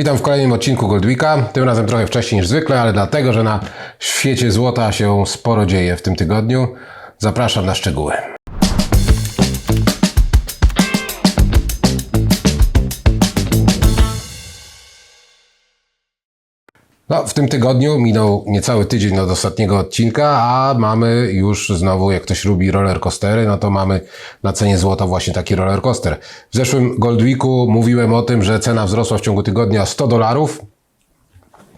Witam w kolejnym odcinku Goldwika. Tym razem trochę wcześniej niż zwykle, ale dlatego, że na świecie złota się sporo dzieje w tym tygodniu. Zapraszam na szczegóły. No, w tym tygodniu minął niecały tydzień od ostatniego odcinka, a mamy już znowu, jak ktoś lubi roller coastery, no to mamy na cenie złota właśnie taki roller coaster. W zeszłym Gold mówiłem o tym, że cena wzrosła w ciągu tygodnia o 100 dolarów.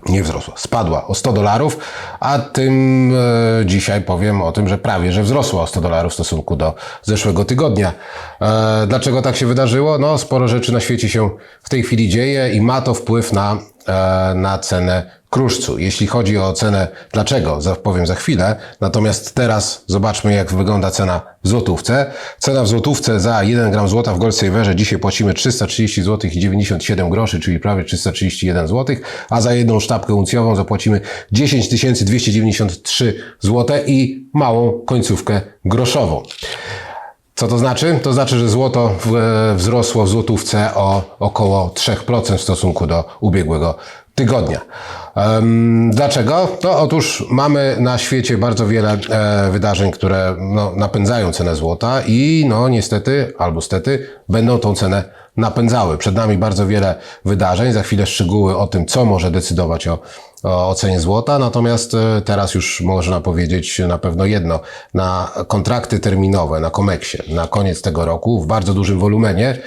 Nie wzrosła, spadła o 100 dolarów, a tym e, dzisiaj powiem o tym, że prawie, że wzrosła o 100 dolarów w stosunku do zeszłego tygodnia. E, dlaczego tak się wydarzyło? No, sporo rzeczy na świecie się w tej chwili dzieje i ma to wpływ na, na cenę kruszcu. Jeśli chodzi o cenę, dlaczego, powiem za chwilę. Natomiast teraz zobaczmy, jak wygląda cena w złotówce. Cena w złotówce za 1 gram złota w Gold Saverze dzisiaj płacimy 330 zł i 97 groszy, czyli prawie 331 zł, a za jedną sztabkę uncjową zapłacimy 10 293 zł i małą końcówkę groszową. Co to znaczy? To znaczy, że złoto w- wzrosło w złotówce o około 3% w stosunku do ubiegłego tygodnia. Dlaczego? No otóż mamy na świecie bardzo wiele e, wydarzeń, które no, napędzają cenę złota i no niestety, albo stety, będą tą cenę napędzały. Przed nami bardzo wiele wydarzeń, za chwilę szczegóły o tym, co może decydować o, o ocenie złota, natomiast e, teraz już można powiedzieć na pewno jedno. Na kontrakty terminowe, na Komeksie, na koniec tego roku w bardzo dużym wolumenie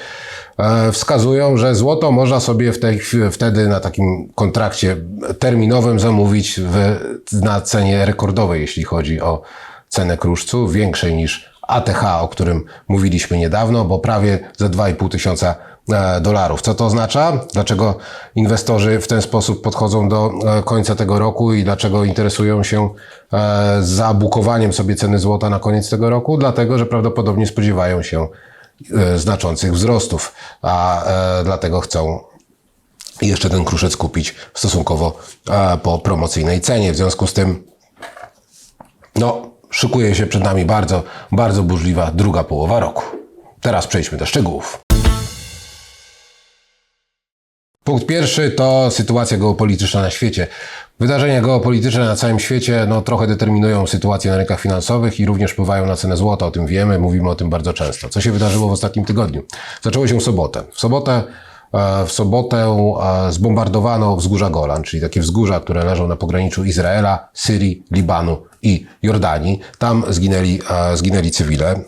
wskazują, że złoto można sobie w tej, wtedy na takim kontrakcie terminowym zamówić w, na cenie rekordowej, jeśli chodzi o cenę kruszcu, większej niż ATH, o którym mówiliśmy niedawno, bo prawie za 2,5 tysiąca e, dolarów. Co to oznacza? Dlaczego inwestorzy w ten sposób podchodzą do e, końca tego roku i dlaczego interesują się e, zabukowaniem sobie ceny złota na koniec tego roku? Dlatego, że prawdopodobnie spodziewają się e, znaczących wzrostów, a e, dlatego chcą jeszcze ten kruszec kupić stosunkowo e, po promocyjnej cenie. W związku z tym no, szykuje się przed nami bardzo, bardzo burzliwa druga połowa roku. Teraz przejdźmy do szczegółów. Punkt pierwszy to sytuacja geopolityczna na świecie. Wydarzenia geopolityczne na całym świecie no, trochę determinują sytuację na rynkach finansowych i również wpływają na cenę złota. O tym wiemy, mówimy o tym bardzo często. Co się wydarzyło w ostatnim tygodniu? Zaczęło się w sobotę. W sobotę, e, w sobotę e, zbombardowano wzgórza Golan, czyli takie wzgórza, które leżą na pograniczu Izraela, Syrii, Libanu i Jordanii. Tam zginęli, e, zginęli cywile.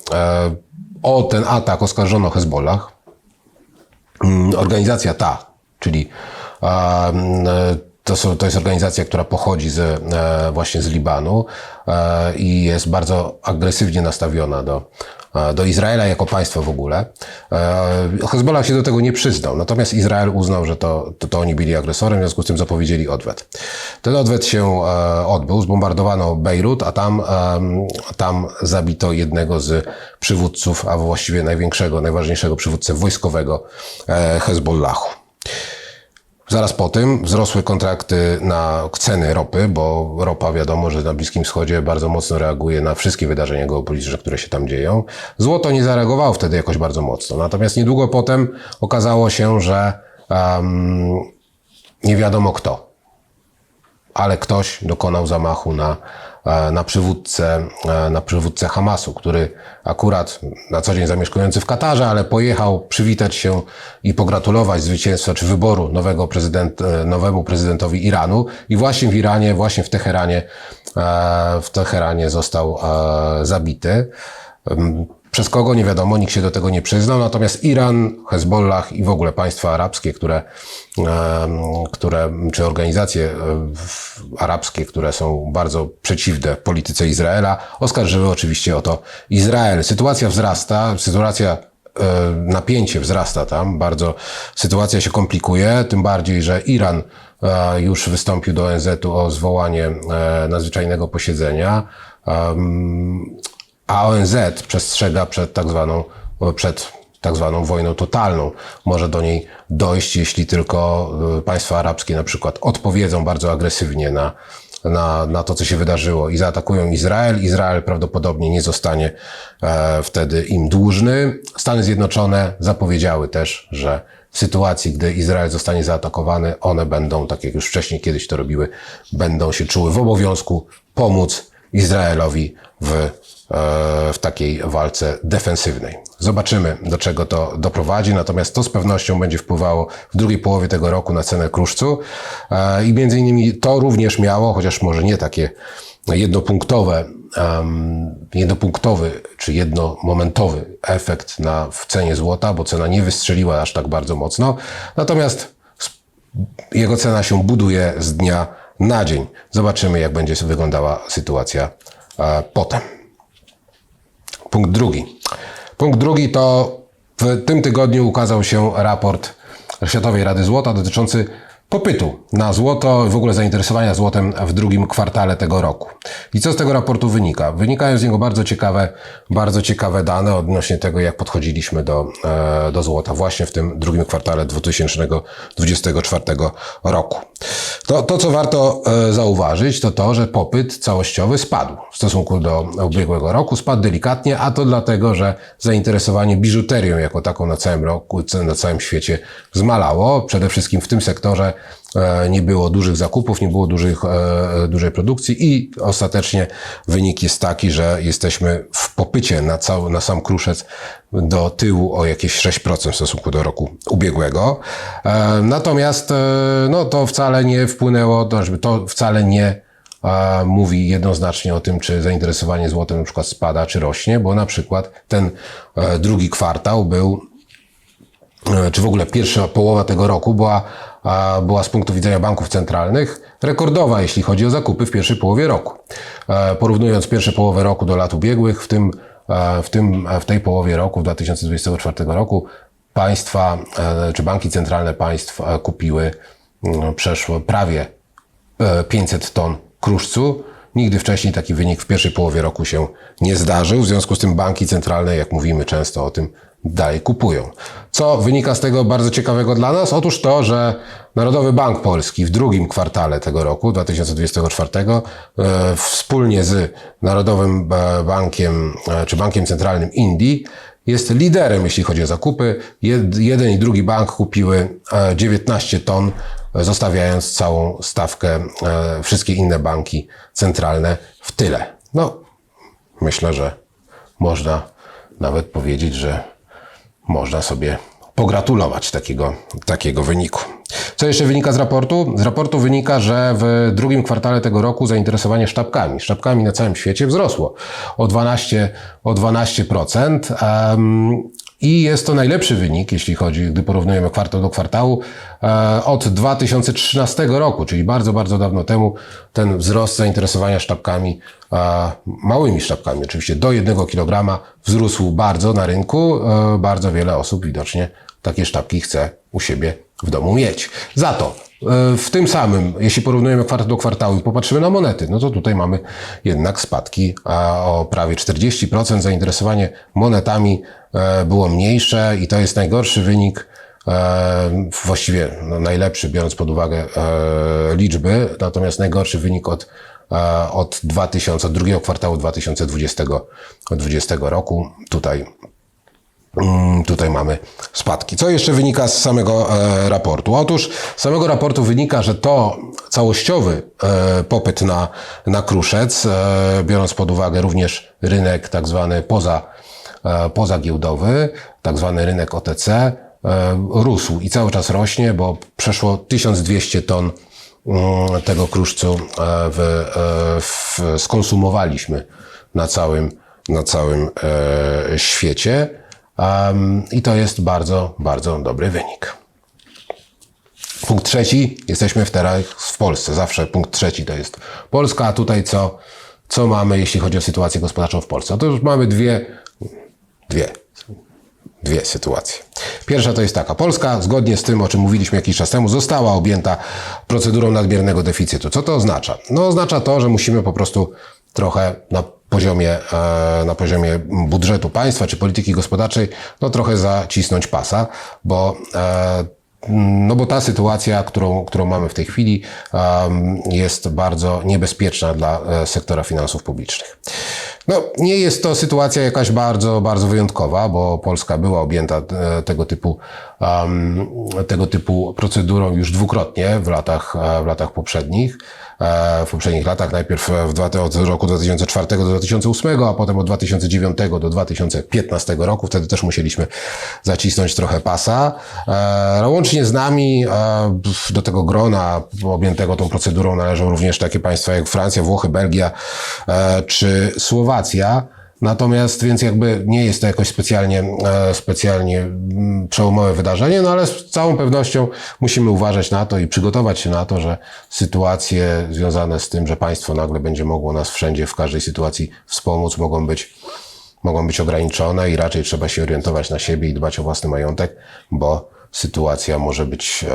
O ten atak oskarżono Hezbollah. Mm, Organizacja ta, czyli to, są, to jest organizacja, która pochodzi z, e, właśnie z Libanu e, i jest bardzo agresywnie nastawiona do, e, do Izraela jako państwa w ogóle. Hezbollah się do tego nie przyznał, natomiast Izrael uznał, że to, to, to oni byli agresorem, w związku z tym zapowiedzieli odwet. Ten odwet się odbył, zbombardowano Bejrut, a tam, tam zabito jednego z przywódców, a właściwie największego, najważniejszego przywódcę wojskowego Hezbollahu. Zaraz po tym wzrosły kontrakty na ceny ropy, bo ropa wiadomo, że na Bliskim Wschodzie bardzo mocno reaguje na wszystkie wydarzenia geopolityczne, które się tam dzieją. Złoto nie zareagowało wtedy jakoś bardzo mocno. Natomiast niedługo potem okazało się, że um, nie wiadomo kto, ale ktoś dokonał zamachu na, na przywódcę, e, na przywódcę Hamasu, który akurat na co dzień zamieszkujący w Katarze, ale pojechał przywitać się i pogratulować zwycięstwa czy wyboru nowego prezydent, e, nowemu prezydentowi Iranu. I właśnie w Iranie, właśnie w Teheranie, e, w Teheranie został e, zabity. Przez kogo nie wiadomo, nikt się do tego nie przyznał. Natomiast Iran, Hezbollah i w ogóle państwa arabskie, które, które czy organizacje e, arabskie, które są bardzo przeciwne polityce Izraela, oskarżyły oczywiście o to Izrael. Sytuacja wzrasta, sytuacja e, napięcie wzrasta tam, bardzo sytuacja się komplikuje, tym bardziej, że Iran e, już wystąpił do ONZ-u o zwołanie nadzwyczajnego posiedzenia. A ONZ przestrzega przed tak zwaną, przed tak zwaną wojną totalną. Może do niej dojść, jeśli tylko y, państwa arabskie na przykład odpowiedzą bardzo agresywnie na, na, na to, co się wydarzyło i zaatakują Izrael. Izrael prawdopodobnie nie zostanie e, wtedy im dłużny. Stany Zjednoczone zapowiedziały też, że sytuacji, gdy Izrael zostanie zaatakowany, one będą, tak jak już wcześniej kiedyś to robiły, będą się czuły w obowiązku pomóc Izraelowi w, e, w takiej walce defensywnej. Zobaczymy, do czego to doprowadzi, natomiast to z pewnością będzie wpływało w drugiej połowie tego roku na cenę kruszcu e, i między innymi to również miało, chociaż może nie takie jednopunktowe, jednopunktowy czy jednomomentowy efekt na, w cenie złota, bo cena nie wystrzeliła aż tak bardzo mocno. Natomiast jego cena się buduje z dnia na dzień. Zobaczymy, jak będzie wyglądała sytuacja e, potem. Punkt drugi. Punkt drugi to w tym tygodniu ukazał się raport Światowej Rady Złota dotyczący popytu na złoto w ogóle zainteresowania złotem w drugim kwartale tego roku. I co z tego raportu wynika? Wynikają z niego bardzo ciekawe, bardzo ciekawe dane odnośnie tego, jak podchodziliśmy do, e, do złota właśnie w tym drugim kwartale 2024 roku. To, to, co warto e, zauważyć, to to, że popyt całościowy spadł w stosunku do ubiegłego roku. Spadł delikatnie, a to dlatego, że zainteresowanie biżuterią jako taką na całym roku, na całym świecie zmalało. Przede wszystkim w tym sektorze nie było dużych zakupów, nie było dużych, e, dużej produkcji i ostatecznie wynik jest taki, że jesteśmy w popycie na, cały, na sam kruszec do tyłu o jakieś 6% w stosunku do roku ubiegłego. E, natomiast no, to wcale nie wpłynęło, to wcale nie mówi jednoznacznie o tym, czy zainteresowanie złotem na przykład spada, czy rośnie, bo na przykład ten drugi kwartał był, czy w ogóle pierwsza połowa tego roku była była z punktu widzenia banków centralnych rekordowa, jeśli chodzi o zakupy w pierwszej połowie roku. E, porównując pierwszą połowę roku do lat ubiegłych, w, tym, e, w, tym, w tej połowie roku, w 2024 roku, państwa e, czy banki centralne państw kupiły mm, przeszło prawie 500 ton kruszcu. Nigdy wcześniej taki wynik w pierwszej połowie roku się nie zdarzył. W związku z tym banki centralne, jak mówimy często o tym, dalej kupują. Co wynika z tego bardzo ciekawego dla nas? Otóż to, że Narodowy Bank Polski w drugim kwartale tego roku, 2024, e, wspólnie z Narodowym Bankiem, e, czy Bankiem Centralnym Indii, jest liderem, jeśli chodzi o zakupy. Jeden i drugi bank kupiły 19 e, ton, zostawiając całą stawkę, wszystkie inne banki centralne w tyle. No, myślę, że można nawet powiedzieć, że można sobie pogratulować takiego, takiego wyniku. Co jeszcze wynika z raportu? Z raportu wynika, że w drugim kwartale tego roku zainteresowanie sztabkami, sztabkami na całym świecie wzrosło o 12%. O 12%. Um, i jest to najlepszy wynik, jeśli chodzi, gdy porównujemy kwartał do kwartału, e, od 2013 roku, czyli bardzo, bardzo dawno temu ten wzrost zainteresowania sztabkami, e, małymi sztabkami, oczywiście do jednego kilograma, wzrósł bardzo na rynku. E, bardzo wiele osób widocznie takie sztabki chce u siebie w domu mieć. Za to w tym samym, jeśli porównujemy kwartał do kwartału i popatrzymy na monety, no to tutaj mamy jednak spadki o prawie 40%. Zainteresowanie monetami e, było mniejsze i to jest najgorszy wynik, e, właściwie no najlepszy, biorąc pod uwagę e, liczby, natomiast najgorszy wynik od, od 2000, od drugiego kwartału 2020, 2020 roku. Tutaj tutaj mamy spadki. Co jeszcze wynika z samego e, raportu? Otóż z samego raportu wynika, że to całościowy e, popyt na, na kruszec, e, biorąc pod uwagę również rynek tak zwany poza, pozagiełdowy, tak zwany rynek OTC, rósł i cały czas rośnie, bo przeszło 1200 ton mm, tego kruszcu w, w, skonsumowaliśmy na całym, na całym świecie. Um, I to jest bardzo, bardzo dobry wynik. Punkt trzeci, jesteśmy teraz w Polsce. Zawsze punkt trzeci to jest Polska, a tutaj co, co mamy, jeśli chodzi o sytuację gospodarczą w Polsce? Otóż mamy dwie, dwie, dwie sytuacje. Pierwsza to jest taka. Polska, zgodnie z tym, o czym mówiliśmy jakiś czas temu, została objęta procedurą nadmiernego deficytu. Co to oznacza? No oznacza to, że musimy po prostu trochę na poziomie, e, na poziomie budżetu państwa czy polityki gospodarczej, no trochę zacisnąć pasa, bo e, no bo ta sytuacja, którą, którą mamy w tej chwili, jest bardzo niebezpieczna dla e, sektora finansów publicznych. No, nie jest to sytuacja jakaś bardzo, bardzo wyjątkowa, bo Polska była objęta e, tego typu, um, tego typu procedurą już dwukrotnie w latach, e, w latach poprzednich. E, W poprzednich latach, najpierw w dwa- od roku 2004 do 2008, a potem od 2009 do 2015 roku. Wtedy też musieliśmy zacisnąć trochę pasa. Łącznie z nami do tego grona objętego tą procedurą należą również takie państwa jak Francja, Włochy, Belgia czy Słowacja. Natomiast, więc jakby nie jest to jakoś specjalnie, e, specjalnie mm, przełomowe wydarzenie, no ale z całą pewnością musimy uważać na to i przygotować się na to, że sytuacje związane z tym, że państwo nagle będzie mogło nas wszędzie, w każdej sytuacji wspomóc, mogą być, mogą być ograniczone i raczej trzeba się orientować na siebie i dbać o własny majątek, bo sytuacja może być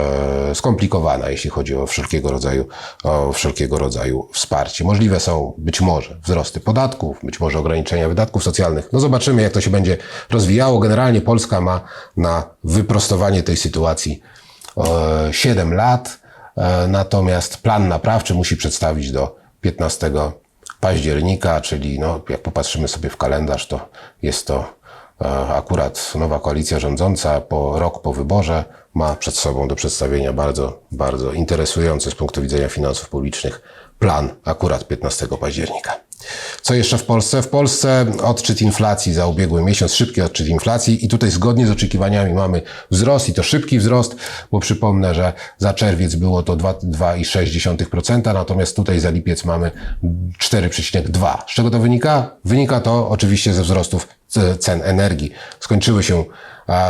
e, skomplikowana, jeśli chodzi o wszelkiego rodzaju, o wszelkiego rodzaju wsparcie. Możliwe są być może wzrosty podatków, być może ograniczenia wydatków socjalnych. No zobaczymy, jak to się będzie rozwijało. Generalnie Polska ma na wyprostowanie tej sytuacji e, 7 lat, e, natomiast plan naprawczy musi przedstawić do 15 października, czyli no, jak popatrzymy sobie w kalendarz, to jest to e, akurat nowa koalicja rządząca po rok po wyborze ma przed sobą do przedstawienia bardzo, bardzo interesujący z punktu widzenia finansów publicznych plan akurat 15 października. Co jeszcze w Polsce? W Polsce odczyt inflacji za ubiegły miesiąc, szybki odczyt inflacji i tutaj zgodnie z oczekiwaniami mamy wzrost i to szybki wzrost, bo przypomnę, że za czerwiec było to 2 2,6%, natomiast tutaj za lipiec mamy 4,2. Z czego to wynika? Wynika to oczywiście ze wzrostów cen energii. Skończyły się,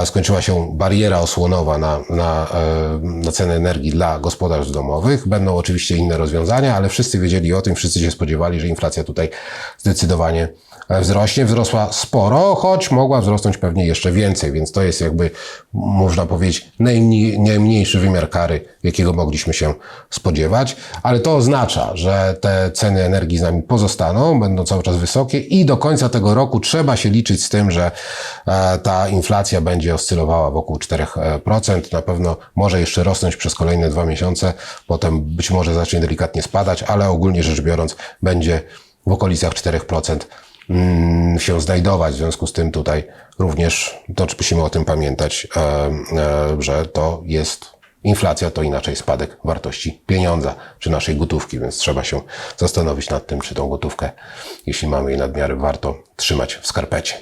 skończyła się bariera osłonowa na, na, e, na cenę energii dla gospodarstw domowych. Będą oczywiście inne rozwiązania, ale wszyscy wiedzieli o tym, wszyscy się spodziewali, że inflacja tutaj zdecydowanie e, wzrośnie. Wzrosła sporo, choć mogła wzrosnąć pewnie jeszcze więcej, więc to jest jakby, można powiedzieć, najmniej, najmniejszy wymiar kary, jakiego mogliśmy się spodziewać, ale to oznacza, że te ceny energii z nami pozostaną, będą cały czas wysokie i do końca tego roku trzeba się liczyć z tym, że e, ta inflacja będzie oscylowała wokół 4%. Na pewno może jeszcze rosnąć przez kolejne dwa miesiące, potem być może zacznie delikatnie spadać, ale ogólnie rzecz biorąc będzie w okolicach 4% mm, się znajdować. W związku z tym tutaj również to musimy o tym pamiętać, e, e, że to jest inflacja, to inaczej spadek wartości pieniądza czy naszej gotówki, więc trzeba się zastanowić nad tym, czy tą gotówkę, jeśli mamy jej nadmiary, warto trzymać w skarpecie.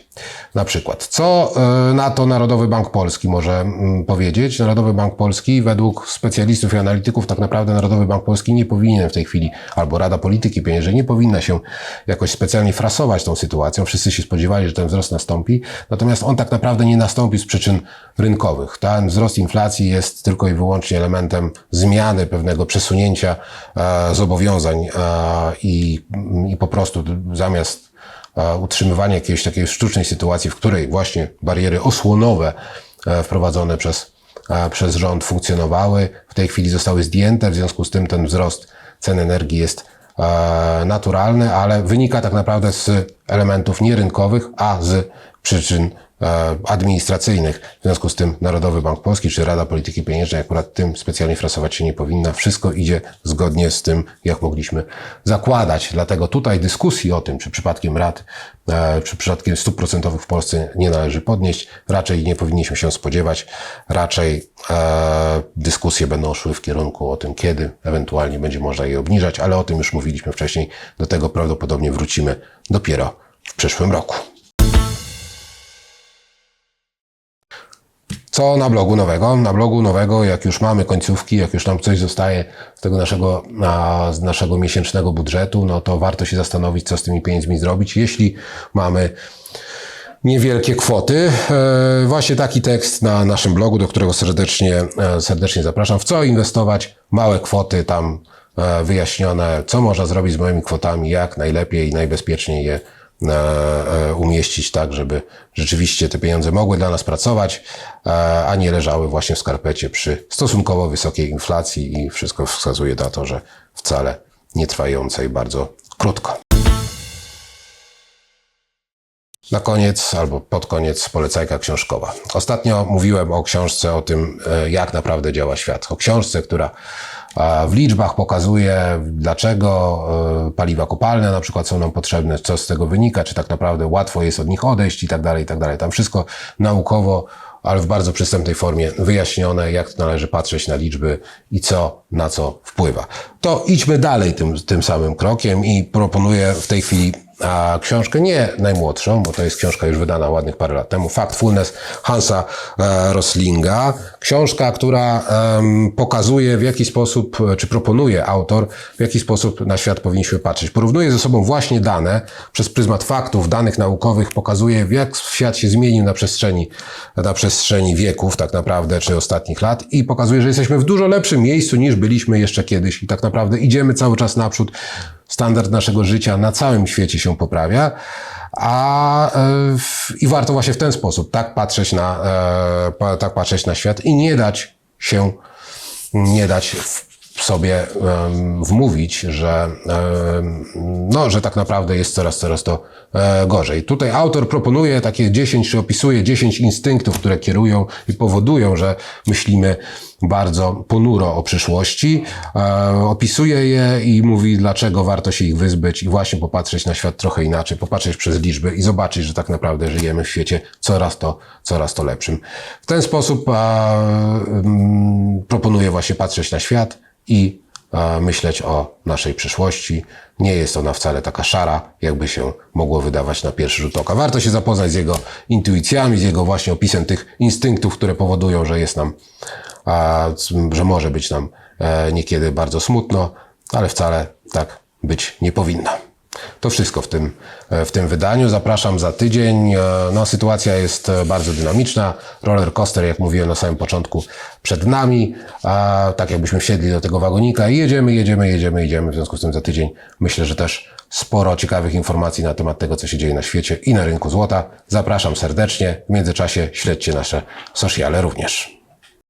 Na przykład, co e, na to Narodowy Bank Polski może mm, powiedzieć? Narodowy Bank Polski, według specjalistów i analityków, tak naprawdę Narodowy Bank Polski nie powinien w tej chwili, albo Rada Polityki Pieniężnej nie powinna się jakoś specjalnie frasować tą sytuacją. Wszyscy się spodziewali, że ten wzrost nastąpi, natomiast on tak naprawdę nie nastąpi z przyczyn rynkowych. Ten wzrost inflacji jest tylko i wyłącznie elementem zmiany pewnego przesunięcia e, zobowiązań e, i, i po prostu zamiast e, utrzymywania jakiejś takiej sztucznej sytuacji, w której właśnie bariery osłonowe e, wprowadzone przez, e, przez rząd funkcjonowały, w tej chwili zostały zdjęte, w związku z tym ten wzrost cen energii jest naturalny, ale wynika tak naprawdę z elementów nierynkowych, a z przyczyn administracyjnych. W związku z tym Narodowy Bank Polski czy Rada Polityki Pieniężnej akurat tym specjalnie frasować się nie powinna. Wszystko idzie zgodnie z tym, jak mogliśmy zakładać. Dlatego tutaj dyskusji o tym, czy przypadkiem rad, e, czy przypadkiem stóp procentowych w Polsce nie należy podnieść, raczej nie powinniśmy się spodziewać. Raczej e, dyskusje będą szły w kierunku o tym, kiedy ewentualnie będzie można je obniżać, ale o tym już mówiliśmy wcześniej. Do tego prawdopodobnie wrócimy dopiero w przyszłym roku. Co na blogu nowego? Na blogu nowego, jak już mamy końcówki, jak już nam coś zostaje z tego naszego, z naszego miesięcznego budżetu, no to warto się zastanowić, co z tymi pieniędzmi zrobić. Jeśli mamy niewielkie kwoty. E, właśnie taki tekst na naszym blogu, do którego serdecznie, e, serdecznie zapraszam. W co inwestować? Małe kwoty tam e, wyjaśnione, co można zrobić z moimi kwotami, jak najlepiej i najbezpieczniej je umieścić tak, żeby rzeczywiście te pieniądze mogły dla nas pracować, e, a nie leżały właśnie w skarpecie przy stosunkowo wysokiej inflacji i wszystko wskazuje na to, że wcale nie trwającej bardzo krótko. Na koniec albo pod koniec polecajka książkowa. Ostatnio mówiłem o książce o tym, e, jak naprawdę działa świat. O książce, która w liczbach pokazuje, dlaczego e, paliwa kopalne na przykład są nam potrzebne, co z tego wynika, czy tak naprawdę łatwo jest od nich odejść i tak dalej, i tak dalej. Tam wszystko naukowo, ale w bardzo przystępnej formie wyjaśnione, jak należy patrzeć na liczby i co na co wpływa. To idźmy dalej tym, tym samym krokiem i proponuję w tej chwili a książkę nie najmłodszą, bo to jest książka już wydana ładnych parę lat temu, Factfulness Hansa e, Roslinga. Książka, która pokazuje w jaki sposób, e, czy proponuje autor, w jaki sposób na świat powinniśmy patrzeć. Porównuje ze sobą właśnie dane przez pryzmat faktów, danych naukowych, pokazuje w jak świat się zmienił na przestrzeni, na przestrzeni wieków tak naprawdę, czy ostatnich lat i pokazuje, że jesteśmy w dużo lepszym miejscu niż byliśmy jeszcze kiedyś i tak naprawdę idziemy cały czas naprzód standard naszego życia na całym świecie się poprawia, a e, i warto właśnie w ten sposób tak patrzeć na, e, tak patrzeć na świat i nie dać się, nie dać sobie wmówić, że, no, że tak naprawdę jest coraz, coraz to e, gorzej. Tutaj autor proponuje takie 10, czy opisuje 10 instynktów, które kierują i powodują, że myślimy bardzo ponuro o przyszłości. E, opisuje je i mówi, dlaczego warto się ich wyzbyć i właśnie popatrzeć na świat trochę inaczej, popatrzeć przez liczby i zobaczyć, że tak naprawdę żyjemy w świecie coraz to, coraz to lepszym. W ten sposób e, proponuję właśnie patrzeć na świat i e, myśleć o naszej przyszłości. Nie jest ona wcale taka szara, jakby się mogło wydawać na pierwszy rzut oka. Warto się zapoznać z jego intuicjami, z jego właśnie opisem tych instynktów, które powodują, że jest nam, że może być nam e, niekiedy bardzo smutno, ale wcale tak być nie powinno. To wszystko w tym, e, w tym wydaniu. Zapraszam za tydzień. E, No, sytuacja jest e, bardzo dynamiczna. Roller coaster, jak mówiłem na samym początku, przed nami. A tak jakbyśmy wsiedli do tego wagonika i jedziemy, jedziemy, jedziemy, jedziemy. W związku z tym za tydzień myślę, że też sporo ciekawych informacji na temat tego, co się dzieje na świecie i na rynku złota. Zapraszam serdecznie. W międzyczasie śledźcie nasze sociale również.